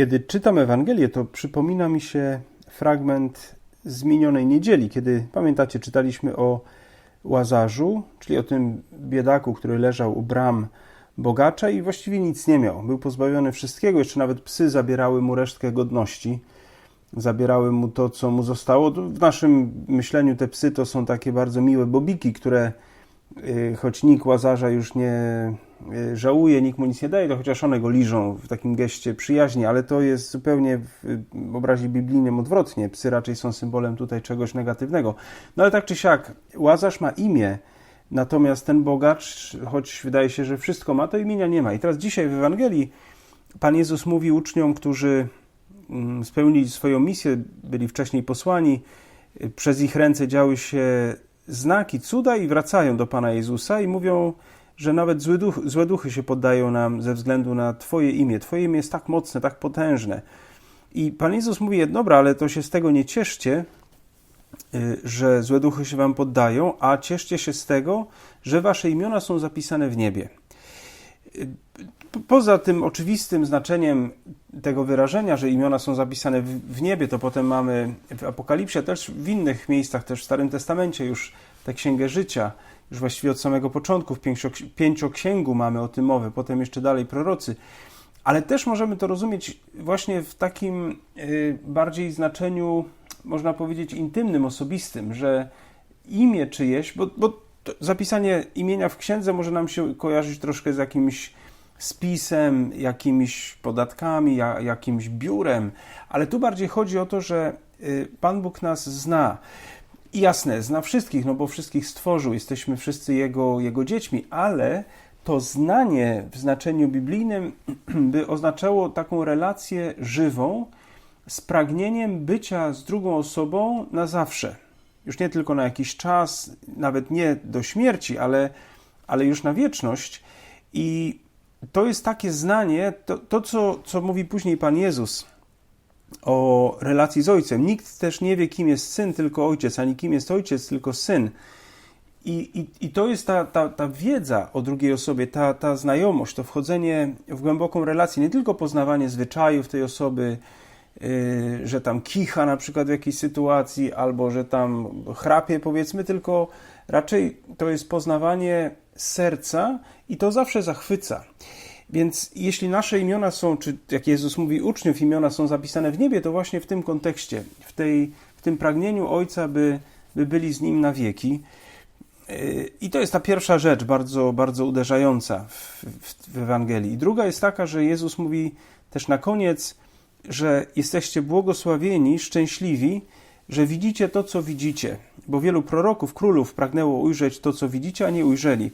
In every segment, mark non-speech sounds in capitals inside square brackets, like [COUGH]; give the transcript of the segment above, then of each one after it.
Kiedy czytam Ewangelię, to przypomina mi się fragment z minionej niedzieli, kiedy pamiętacie, czytaliśmy o Łazarzu, czyli o tym biedaku, który leżał u bram bogacza i właściwie nic nie miał. Był pozbawiony wszystkiego, jeszcze nawet psy zabierały mu resztkę godności, zabierały mu to, co mu zostało. W naszym myśleniu te psy to są takie bardzo miłe bobiki, które choć nikt Łazarza już nie y, żałuje, nikt mu nic nie daje, to chociaż one go liżą w takim geście przyjaźni, ale to jest zupełnie w obrazie biblijnym odwrotnie. Psy raczej są symbolem tutaj czegoś negatywnego. No ale tak czy siak, Łazarz ma imię, Natomiast ten bogacz, choć wydaje się, że wszystko ma, to imienia nie ma. I teraz dzisiaj w Ewangelii Pan Jezus mówi uczniom, którzy mm, spełnili swoją misję, byli wcześniej posłani, przez ich ręce działy się znaki, cuda i wracają do Pana Jezusa i mówią, że nawet złe duchy, złe duchy się poddają nam ze względu na Twoje imię. Twoje imię jest tak mocne, tak potężne. I Pan Jezus mówi, dobra, ale to się z tego nie cieszcie, Y, że złe duchy się wam poddają, a cieszcie się z tego, że wasze imiona są zapisane w niebie. Poza tym oczywistym znaczeniem tego wyrażenia, że imiona są zapisane w niebie, to potem mamy w Apokalipsie, też w innych miejscach, też w Starym Testamencie już tę Księgę Życia, już właściwie od samego początku, w pięcioksięgu mamy o tym mowę, potem jeszcze dalej prorocy. Ale też możemy to rozumieć właśnie w takim y, bardziej znaczeniu można powiedzieć, intymnym, osobistym, że imię czyjeś, bo, bo zapisanie imienia w księdze może nam się kojarzyć troszkę z jakimś spisem, jakimiś podatkami, jakimś biurem, ale tu bardziej chodzi o to, że y, Pan Bóg nas zna. I jasne, zna wszystkich, no bo wszystkich stworzył, jesteśmy wszyscy Jego, Jego dziećmi, ale to znanie w znaczeniu biblijnym [CLEARS THROAT] by oznaczało taką relację żywą, z pragnieniem bycia z drugą osobą na zawsze. Już nie tylko na jakiś czas, nawet nie do śmierci, ale, ale już na wieczność. I to jest takie znanie, to, to co, co mówi później Pan Jezus o relacji z Ojcem. Nikt też nie wie, kim jest syn, tylko ojciec, ani kim jest ojciec, tylko syn. I, i, i to jest ta, ta, ta wiedza o drugiej osobie, ta, ta znajomość, to wchodzenie w głęboką relację, nie tylko poznawanie zwyczajów tej osoby, Y, że tam kicha na przykład w jakiejś sytuacji, albo że tam chrapie, powiedzmy, tylko raczej to jest poznawanie serca i to zawsze zachwyca. Więc jeśli nasze imiona są, czy jak Jezus mówi, uczniów imiona są zapisane w niebie, to właśnie w tym kontekście, w, tej, w tym pragnieniu Ojca, by, by byli z Nim na wieki. I to jest ta pierwsza rzecz, bardzo, bardzo uderzająca w, w, w Ewangelii. Druga jest taka, że Jezus mówi też na koniec, że jesteście błogosławieni, szczęśliwi, że widzicie to, co widzicie, bo wielu proroków, królów pragnęło ujrzeć to, co widzicie, a nie ujrzeli.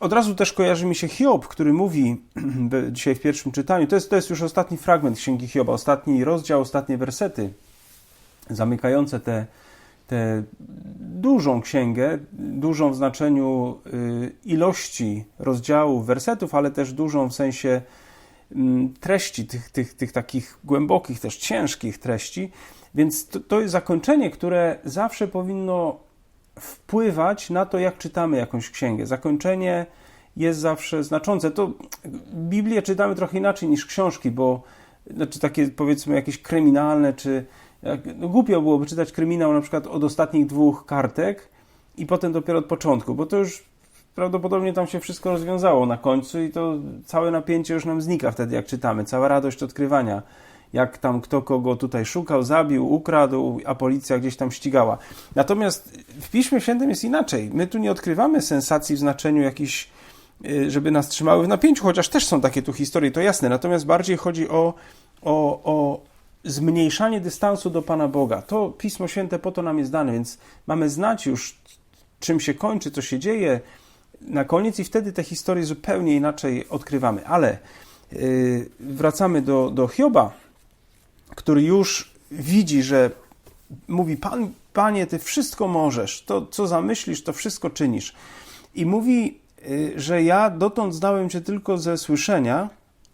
Od razu też kojarzy mi się Hiob, który mówi [CLEARS THROAT] dzisiaj w pierwszym czytaniu, to jest, to jest już ostatni fragment Księgi Hioba, ostatni rozdział, ostatnie wersety zamykające tę te, dużą księgę, dużą w znaczeniu y, ilości rozdziałów, wersetów, ale też dużą w sensie treści, tych, tych, tych takich głębokich, też ciężkich treści. Więc to, to jest zakończenie, które zawsze powinno wpływać na to, jak czytamy jakąś księgę. Zakończenie jest zawsze znaczące. To Biblię czytamy trochę inaczej niż książki, bo znaczy takie powiedzmy jakieś kryminalne, czy no, głupio byłoby czytać kryminał na przykład od ostatnich dwóch kartek i potem dopiero od początku, bo to już prawdopodobnie tam się wszystko rozwiązało na końcu i to całe napięcie już nam znika wtedy, jak czytamy. Cała radość odkrywania, jak tam kto kogo tutaj szukał, zabił, ukradł, a policja gdzieś tam ścigała. Natomiast w Piśmie Świętym jest inaczej. My tu nie odkrywamy sensacji w znaczeniu jakichś, y, żeby nas trzymały w napięciu, chociaż też są takie tu historie, to jasne. Natomiast bardziej chodzi o, o, o zmniejszanie dystansu do Pana Boga. To Pismo Święte po to nam jest dane, więc mamy znać już, czym się kończy, co się dzieje, na koniec i wtedy te historie zupełnie inaczej odkrywamy. Ale yy, wracamy do, do Hioba, który już widzi, że mówi: Pan, Panie, Ty wszystko możesz, to co zamyślisz, to wszystko czynisz. I mówi, yy, że ja dotąd znałem Cię tylko ze słyszenia,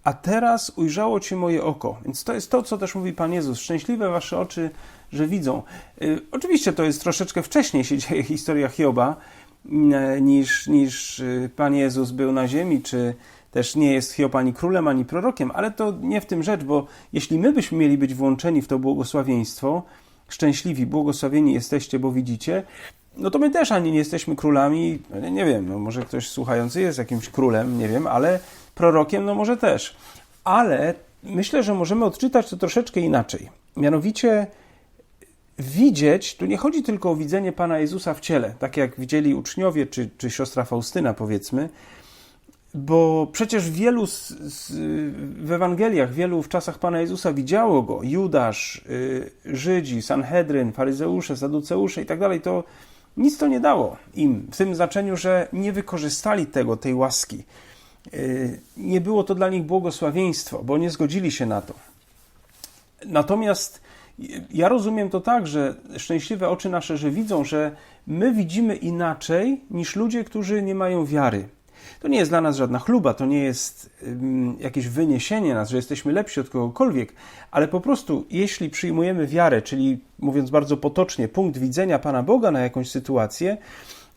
a teraz ujrzało Cię moje oko. Więc to jest to, co też mówi Pan Jezus. Szczęśliwe Wasze oczy, że widzą. Yy, oczywiście to jest troszeczkę wcześniej się dzieje historia Hioba, niż, niż y, Pan Jezus był na ziemi, czy, Też nie jest Hiob ani królem, ani prorokiem, ale to nie w tym rzecz, bo jeśli my byśmy mieli być włączeni w to błogosławieństwo, szczęśliwi, błogosławieni jesteście, bo widzicie, no to my też ani nie jesteśmy królami, no nie wiem, no może ktoś słuchający jest jakimś królem, nie wiem, ale prorokiem, no może też. Ale myślę, że możemy odczytać to troszeczkę inaczej. Mianowicie widzieć, tu nie chodzi tylko o widzenie Pana Jezusa w ciele, tak jak widzieli uczniowie, czy, czy siostra Faustyna, powiedzmy, bo przecież wielu z, z, w Ewangeliach, wielu w czasach Pana Jezusa widziało go. Judasz, y, Żydzi, Sanhedryn, faryzeusze, saduceusze i tak dalej. To nic to nie dało im, w tym znaczeniu, że nie wykorzystali tego, tej łaski. Y, nie było to dla nich błogosławieństwo, bo nie zgodzili się na to. Natomiast ja rozumiem to tak, że szczęśliwe oczy nasze, że widzą, że my widzimy inaczej niż ludzie, którzy nie mają wiary. To nie jest dla nas żadna chluba, to nie jest jakieś wyniesienie nas, że jesteśmy lepsi od kogokolwiek, ale po prostu, jeśli przyjmujemy wiarę, czyli mówiąc bardzo potocznie, punkt widzenia Pana Boga na jakąś sytuację,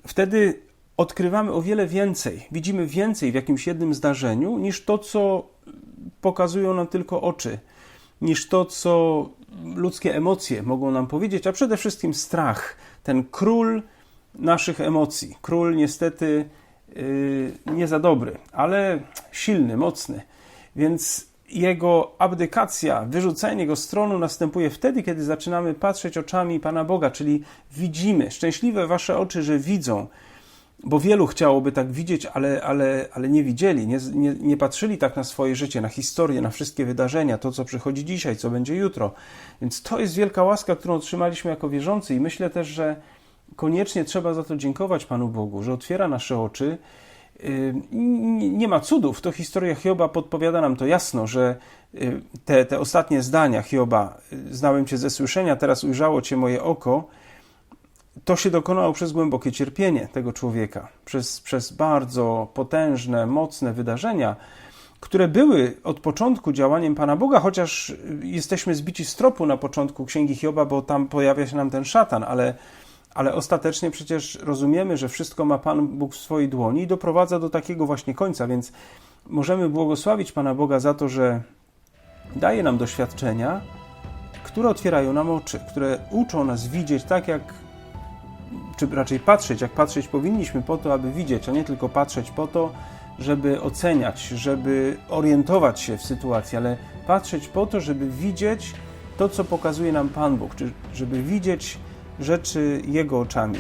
wtedy odkrywamy o wiele więcej, widzimy więcej w jakimś jednym zdarzeniu niż to, co pokazują nam tylko oczy, niż to, co ludzkie emocje mogą nam powiedzieć, a przede wszystkim strach, ten król naszych emocji. Król niestety yy, nie za dobry, ale silny, mocny. Więc jego abdykacja, wyrzucenie go z tronu następuje wtedy, kiedy zaczynamy patrzeć oczami Pana Boga, czyli widzimy. Szczęśliwe wasze oczy, że widzą bo wielu chciałoby tak widzieć, ale, ale, ale nie widzieli, nie, nie, nie patrzyli tak na swoje życie, na historię, na wszystkie wydarzenia, to co przychodzi dzisiaj, co będzie jutro. Więc to jest wielka łaska, którą otrzymaliśmy jako wierzący i myślę też, że koniecznie trzeba za to dziękować Panu Bogu, że otwiera nasze oczy. Nie ma cudów. To historia Hioba podpowiada nam to jasno, że yy, te, te ostatnie zdania Hioba, yy, znałem Cię ze słyszenia, teraz ujrzało Cię moje oko, to się dokonało przez głębokie cierpienie tego człowieka, przez, przez bardzo potężne, mocne wydarzenia, które były od początku działaniem Pana Boga, chociaż jesteśmy zbici z tropu na początku Księgi Hioba, bo tam pojawia się nam ten szatan, ale, ale ostatecznie przecież rozumiemy, że wszystko ma Pan Bóg w swojej dłoni i doprowadza do takiego właśnie końca, więc możemy błogosławić Pana Boga za to, że daje nam doświadczenia, które otwierają nam oczy, które uczą nas widzieć tak, jak czy raczej patrzeć, jak patrzeć powinniśmy po to, aby widzieć, a nie tylko patrzeć po to, żeby oceniać, żeby orientować się w sytuacji, ale patrzeć po to, żeby widzieć to, co pokazuje nam Pan Bóg, czy żeby widzieć rzeczy Jego oczami.